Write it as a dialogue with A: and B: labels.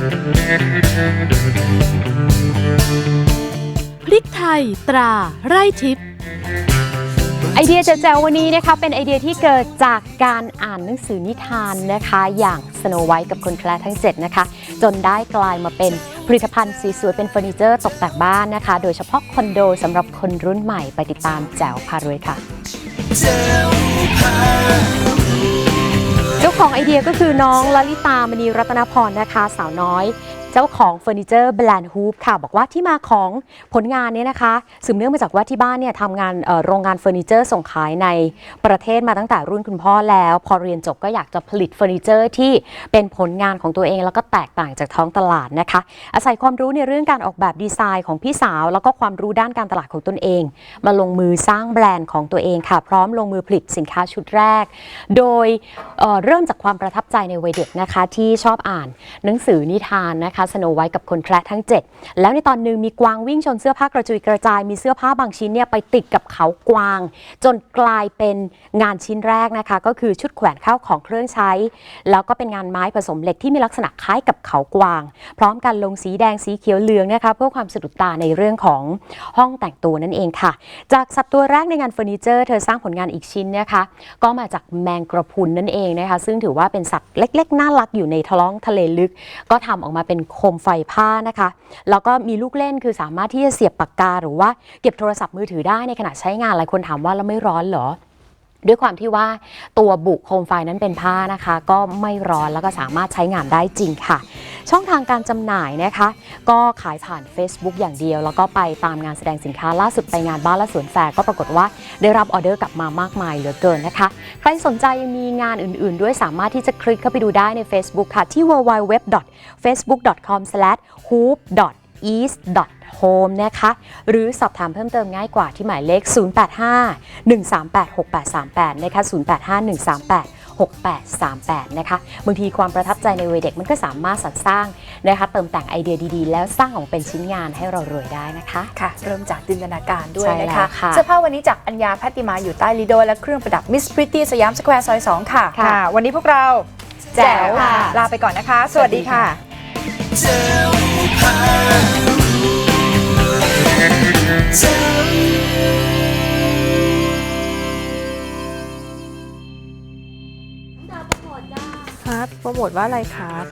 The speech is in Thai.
A: พริกไทยตราไร่ทิพย์
B: ไอเดียแจ๋วๆวันนี้นะคะเป็นไอเดียที่เกิดจากการอ่านหนังสือนิทานนะคะ อย่าง Snow White กับคนแคระทั้ง 7 นะคะ จนได้กลายมาเป็นผลิตภัณฑ์สีสวยเป็นเฟอร์นิเจอร์ตกแต่งบ้านนะคะ โดยเฉพาะคอนโดสำหรับคนรุ่นใหม่ไปติดตามแจ๋วพารวยค่ะเจ้าของไอเดีย ก็คือน้องลลิตามณีรัตนพรนะคะ สาวน้อยเจ้าของเฟอร์นิเจอร์แบรนด์ฮูปค่ะ บอกว่าที่มาของผลงานเนี้นะคะ สืบเนื่องมาจากว่าที่บ้านเนี่ยทำงานโรงงานเฟอร์นิเจอร์ส่งขายในประเทศมาตั้งแต่รุ่นคุณพ่อแล้ว พอเรียนจบก็อยากจะผลิตเฟอร์นิเจอร์ที่เป็นผลงานของตัวเอง แล้วก็แตกต่างจากท้องตลาดนะคะ อาศัยความรู้ในเรื่องการออกแบบดีไซน์ของพี่สาว แล้วก็ความรู้ด้านการตลาดของตนเอง มาลงมือสร้างแบรนด์ของตัวเองค่ะ พร้อมลงมือผลิตสินค้าชุดแรก โดยเเริ่มจากความประทับใจในวัยเด็กนะคะที่ชอบอ่านหนังสือนิทานนะคะสโนไวท์กับคนแคระทั้ง 7 แล้วในตอนหนึ่งมีกวางวิ่งชนเสื้อผ้ากระจุยกระจาย มีเสื้อผ้าบางชิ้นเนี่ยไปติดกับเขากวาง จนกลายเป็นงานชิ้นแรกนะคะ ก็คือชุดแขวนข้าวของเครื่องใช้ แล้วก็เป็นงานไม้ผสมเหล็กที่มีลักษณะคล้ายกับเขากวาง พร้อมกันลงสีแดงสีเขียวเหลืองนะคะเพื่อความสะดุดตาในเรื่องของห้องแต่งตัวนั่นเองค่ะ จากสัตว์ตัวแรกในงานเฟอร์นิเจอร์เธอสร้างผลงานอีกชิ้นนะคะก็มาจากแมงกระพุนนั่นเองนะคะ ซึ่งถือว่าเป็นสัตว์เล็กๆ น่ารักอยู่ในท้องทะเลลึก ก็ทำออกมาเป็นโคมไฟผ้านะคะ แล้วก็มีลูกเล่นคือสามารถที่จะเสียบปากกา หรือว่าเก็บโทรศัพท์มือถือได้ในขณะใช้งานหลายคนถามว่าแล้วไม่ร้อนเหรอ ด้วยความที่ว่าตัวบุโคมไฟนั้นเป็นผ้านะคะ ก็ไม่ร้อนแล้วก็สามารถใช้งานได้จริงค่ะ ช่องทางการจำหน่ายนะคะ ก็ขายผ่าน Facebook อย่างเดียว แล้วก็ไปตามงานแสดงสินค้าล่าสุดไปงานบ้านและสวนแฟร์ก็ปรากฏว่าได้รับออเดอร์กลับมามากมายเหลือเกินนะคะ ใครสนใจยังมีงานอื่นๆ ด้วยสามารถที่จะคลิกเข้าไปดูได้ใน Facebook ค่ะที่ www.facebook.com/hoop east home นะคะ หรือสอบถามเพิ่มเติมง่ายกว่าที่หมายเลข 085-138-6838 นะคะ 085-138 6838 นะคะบางทีความประทับใจในวัยเด็กมันก็สามารถสรรสร้างนะคะเติมแต่งไอเดียดีๆ แล้วสร้างออกเป็นชิ้นงานให้เรารวยได้นะคะ
C: ค่ะเริ่มจากจินตนาการด้วย
B: ใช่
C: นะ
B: แล้
C: คะ
B: วค่ะ
C: เสื้อผ้าวันนี้จากอัญญาพัตติมาอยู่ใต้ลีโดและเครื่องประดับมิสพริตตี้สยามสแควร์ซอย2ค่ะ
B: ค่ะ
C: วันนี้พวกเรา
B: แจ๋วค่ะ
C: ลาไปก่อนนะคะ สวัสดีค่ะ โปรโมทว่าอะไรครับ